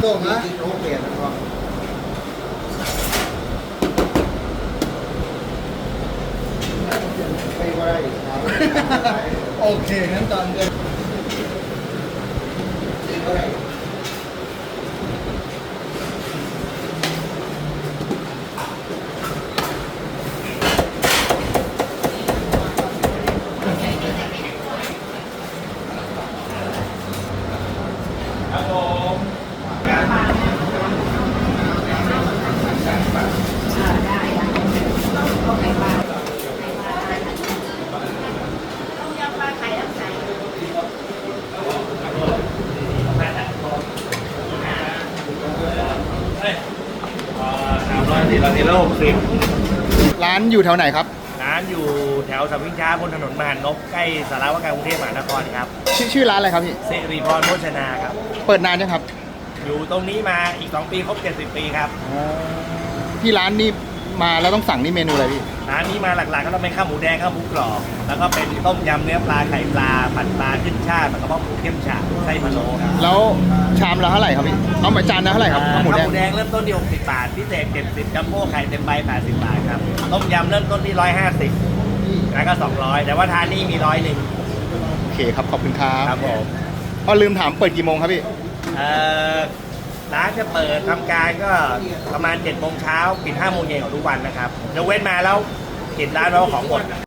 โป่งนะโอเคงั้นตอนเดือน สามร้อยสี่ร้อยสี่ร้อยหกสิบร้านอยู่แถวไหนครับานอยู่แถวสามวิ่งช้าบนถนนมหานกใกล้สารวการกรุงเทพมหานครครับชื่อชื่อร้านอะไรครับพี่เสรีพรโภชนาครับ เปิดนานยังครับอยู่ตรงนี้มาอีก 2 ปีครบ 70 ปีครับ ที่ร้านนี่ มาแล้วต้องสั่งนี่เมนูอะไรพี่ ร้านนี้มาหลักๆก็ต้องเป็นข้าวหมูแดงข้าวหมูกรอบ แล้วก็เป็นต้มยำเนื้อปลาไข่ปลาผัดปลาขึ้นช่ายแล้วก็หมูเข้มฉ่าไส้พะโล้ครับแล้วชามละเท่าไหร่ครับพี่ เอามาจานละเท่าไหร่ครับข้าวหมูแดงข้าวหมูแดงเริ่มต้นที่ 60 บาท พิเศษ 70จัมโบ้ไข่เต็มใบ 80 บาทครับ ต้มยำเริ่มต้นที่ 150แล้วก็ 200 แต่ว่าทานนี่มีร้อยหนึ่งโอเคครับ ขอบคุณครับครับผมอ๋อลืมถามเปิดกี่โมงครับพี่ เอ่อ ร้านจะเปิดทำการก็ประมาณ7โมงเช้าปิด5โมงเย็นของทุกวันนะครับยกเว้นมาแล้วปิดร้านเพราะว่าของหมด